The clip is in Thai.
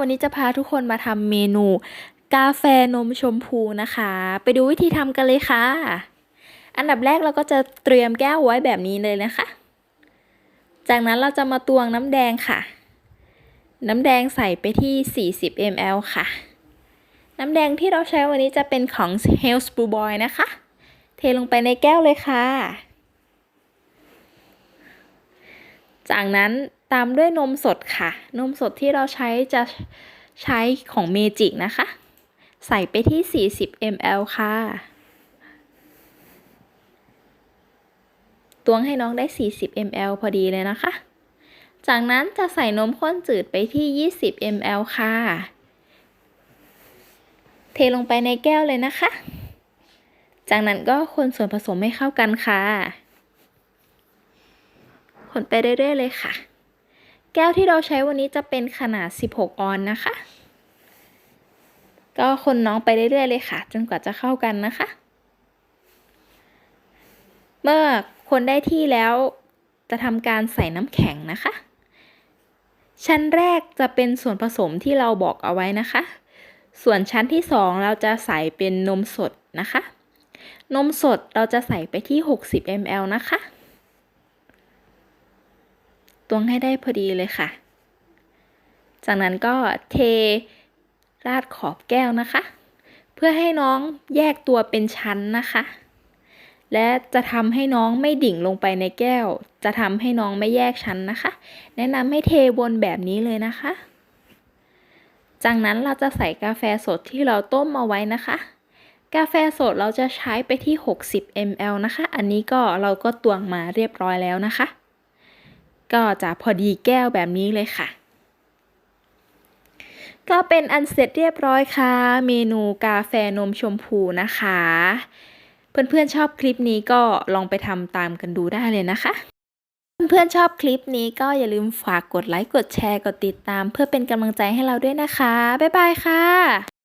วันนี้จะพาทุกคนมาทำเมนู กาแฟนมชมพูนะคะ ไปดูวิธีทำกันเลยค่ะ อันดับแรกเราก็จะเตรียมแก้วไว้แบบนี้เลยนะคะ จากนั้นเราจะมาตวงน้ำแดงค่ะ น้ำแดงใส่ไปที่ 40 ml ค่ะ น้ำแดงที่เราใช้วันนี้จะเป็นของ Health Blue Boy นะคะ เทลงไปในแก้วเลยค่ะ จากนั้นตามด้วยนมสดค่ะ นมสดที่เราใช้จะใช้ของเมจิกนะคะ ใส่ไปที่ 40 ml ค่ะตวงให้น้องได้ 40 ml พอดีเลยนะคะ จากนั้นจะใส่นมข้นจืดไปที่ 20 ml ค่ะ เทลงไปในแก้วเลยนะคะ จากนั้นก็คนส่วนผสมให้เข้ากันค่ะ คนไปเรื่อยๆเลยค่ะ แก้วที่เราใช้วันนี้จะเป็นขนาด 16 ออนนะคะ ก็คนน้องไปเรื่อยๆเลยค่ะ จนกว่าจะเข้ากันนะคะ เมื่อคนได้ที่แล้วจะทำการใส่น้ำแข็งนะคะ ชั้นแรกจะเป็นส่วนผสมที่เราบอกเอาไว้นะคะ ส่วนชั้นที่ 2 เราจะใส่เป็นนมสดนะคะ นมสดเราจะใส่ไปที่ 60 ml นะคะ ตวงให้ได้พอดีเลยค่ะ จากนั้นก็เทราดขอบแก้วนะคะ เพื่อให้น้องแยกตัวเป็นชั้นนะคะ และจะทำให้น้องไม่ดิ่งลงไปในแก้ว จะทำให้น้องไม่แยกชั้นนะคะ แนะนำให้เทวนแบบนี้เลยนะคะ จากนั้นเราจะใส่กาแฟสดที่เราต้มเอาไว้นะคะกาแฟสดเราจะใช้ไปที่ 60 ml นะคะ อันนี้ก็เราก็ตวงมาเรียบร้อยแล้วนะคะ ก็จะพอดีแก้วแบบนี้เลยค่ะ ก็เป็นอันเสร็จเรียบร้อยค่ะ เมนูกาแฟนมชมพูนะคะ เพื่อนๆชอบคลิปนี้ก็ลองไปทำตามกันดูได้เลยนะคะเพื่อนๆชอบคลิปนี้ก็อย่าลืมฝากกดไลค์ กดแชร์ กดติดตาม เพื่อเป็นกำลังใจให้เราด้วยนะคะ บ๊ายบายค่ะ